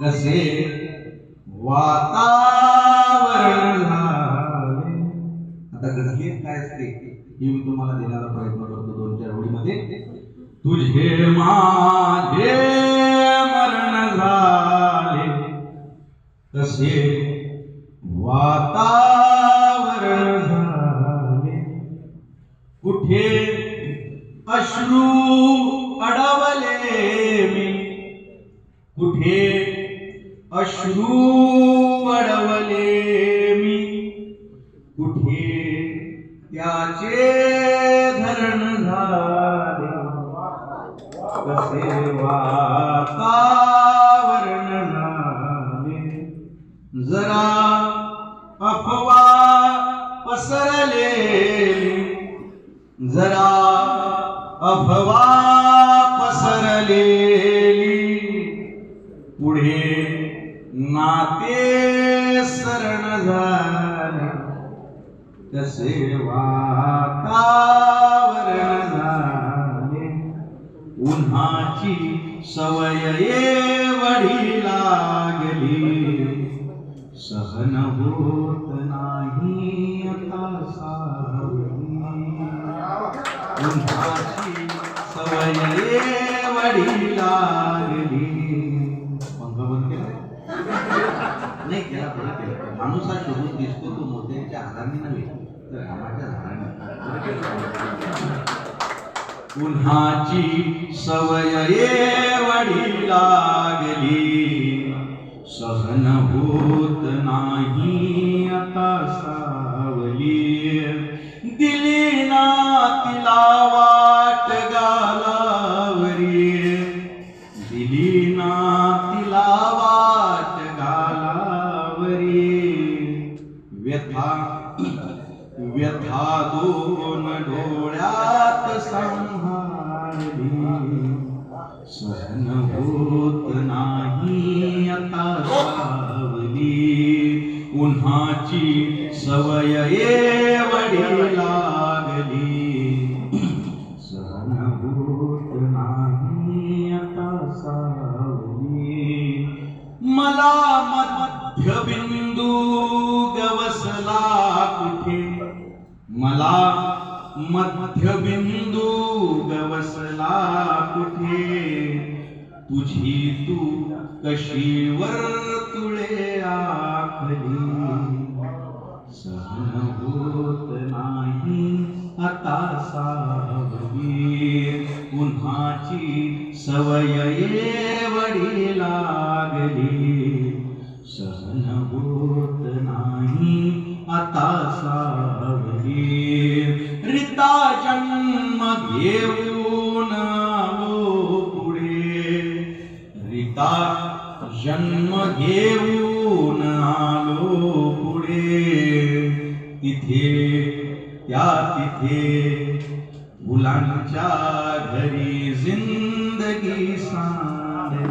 कसे वातावरण झाले आता देण्याचा प्रयत्न करतो दोन चार ओळीमध्ये तुझे माझे मरण झाले कसे वातावरण झाले. कुठे अश्रू अडवले मी कुठे? अश्रू अडवले मी कुठे? त्याचे धरण झाले. कसे वातावरण झाले. जरा अफवा पसरले जरा अफवा गेली पुढे नाते सरण झाले. तसे वातावरण झाले. उन्हाची सवय एवढी लागली सहन होत नाही आता उन्हाची सवय एवढी लागली पंखा बंद नाही केला थोडा केला माणूस हा शोधून दिसतो तो मोत्यांच्या हातांनी नव्हे तर रामाच्या झाडांनी उन्हाची सवय एवढी लागली सहन होत नाही आता सा उन्हाची सवय एवढी लागली. सहनभूत नाही आता सावली. मला मध्यबिंदू गवसला कुठे? मला मध्यबिंदू गवसला कुठे? तुझी तू कशी वर्तुळे आखली? सहन होत नाही आता सावली. उन्हाची सवय एवढी लागली. सहन होत नाही आता सावली. रिता जन्म घेऊ जन्म घेऊन आलो पुढे. तिथे या तिथे मुलांच्या घरी जिंदगी सहन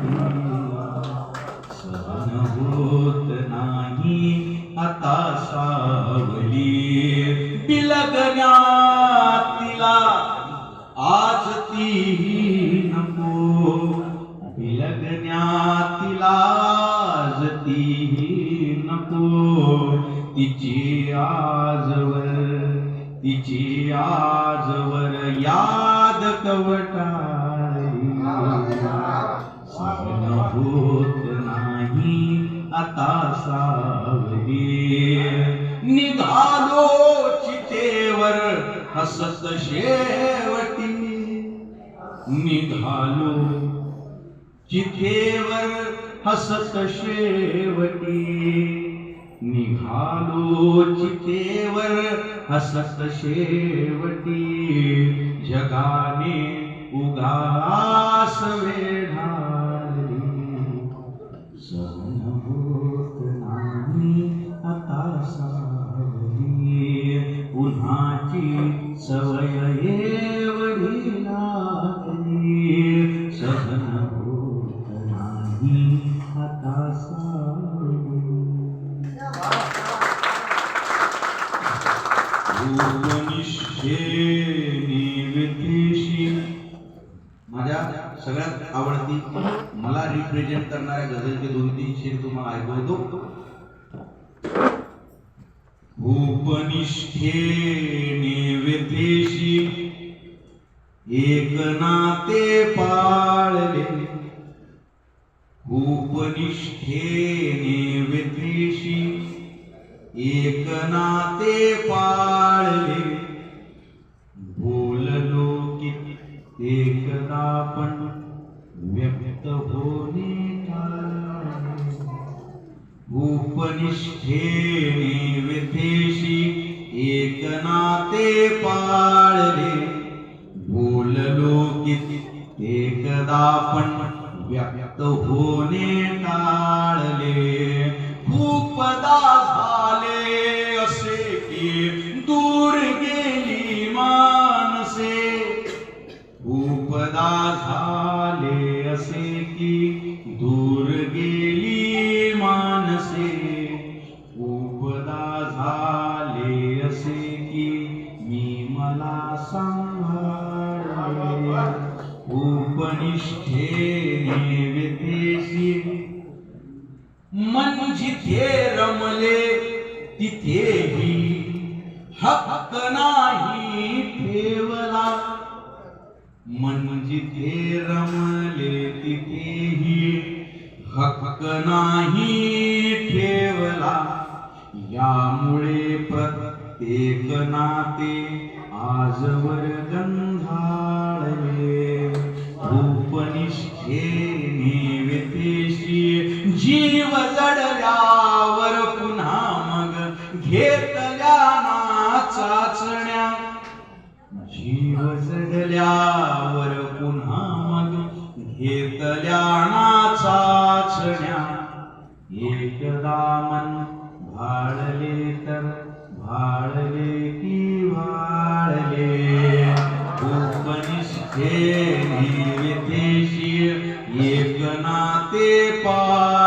होत नाही आता सावली. बिलगण्यातिला आज ती आजवर तिची आजवर याद कवटाळी सहन होत नाही आता सावली. निघालो चितेवर हसत शेवटी. निघालो चितेवर हसत शेवटी. चितेवर हसत शेवटी जगाने उगास वेढाली सहन होत नाही आता सावली. उन्हाची सवय एवढी लागली. सहन होत नाही आता सावली. माझ्या सगळ्यात आवडती मला रिप्रेझेंट करणाऱ्या गझलचे दोन तीन शेर तुम्हाला ऐकवतो. उपनिष्ठेने व्यथेशी एक नाते पाळले. उपनिष्ठेने व्यथेशी एक नाते पाळले. बोललो की एकदा पण व्यक्त होणे उपनिष्ठेने व्यथेशी एक नाते पाळले. बोललो की एकदा पण व्यक्त होणे टाळले. खूपदा झाले असे की दूर गेली मानसे. खूपदा झाले असे की मी मला व्यथेशी मन जिथे रमले तिथेही हक्क नाही. म्हणजे मन जिथे रमले तिथेही. हक्क नाही ठेवला यामुळे प्रत्येक नाते आजवर गंधाळले. उपनिष्ठेने व्यथेशी जीव जडल्यावर पुन्हा मग घेतल्या ना चाचण्या. जीव जडल्यावर पुन्हा मग घेतल्या नाचाचण्या एकदा मन